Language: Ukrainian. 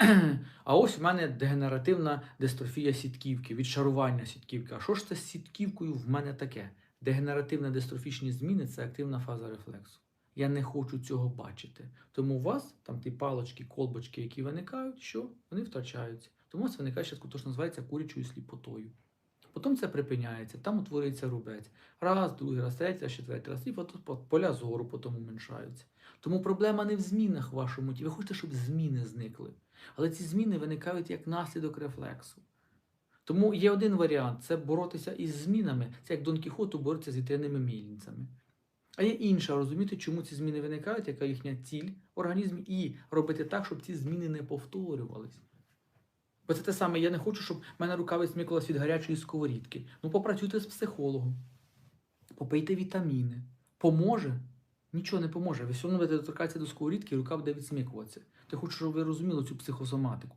А ось в мене дегенеративна дистрофія сітківки, відшарування сітківки. А що ж це з сітківкою в мене таке? Дегенеративна дистрофічні зміни це активна фаза рефлексу. Я не хочу цього бачити. Тому у вас там ті палочки, колбочки, які виникають, що вони втрачаються. Тому вас виникає щось, що називається курячою сліпотою. Потім це припиняється, там утворюється рубець. Раз, другий раз, третій, раз, четвертий раз, і поля зору потім уменшаються. Тому проблема не в змінах в вашому тілі. Ви хочете, щоб зміни зникли. Але ці зміни виникають як наслідок рефлексу. Тому є один варіант це боротися із змінами. Це як Дон Кіхоту бореться з вітряними мільницями. А є інша розуміти, чому ці зміни виникають, яка їхня ціль в організмі, і робити так, щоб ці зміни не повторювались. Бо це те саме, я не хочу, щоб в мене рука висмикувалась від гарячої сковорідки. Ну, попрацюйте з психологом, попийте вітаміни. Поможе? Нічого не поможе. Ви все одно будете до сковорідки, рука буде відсмикуватися. Ти хочу, щоб ви розуміли цю психосоматику.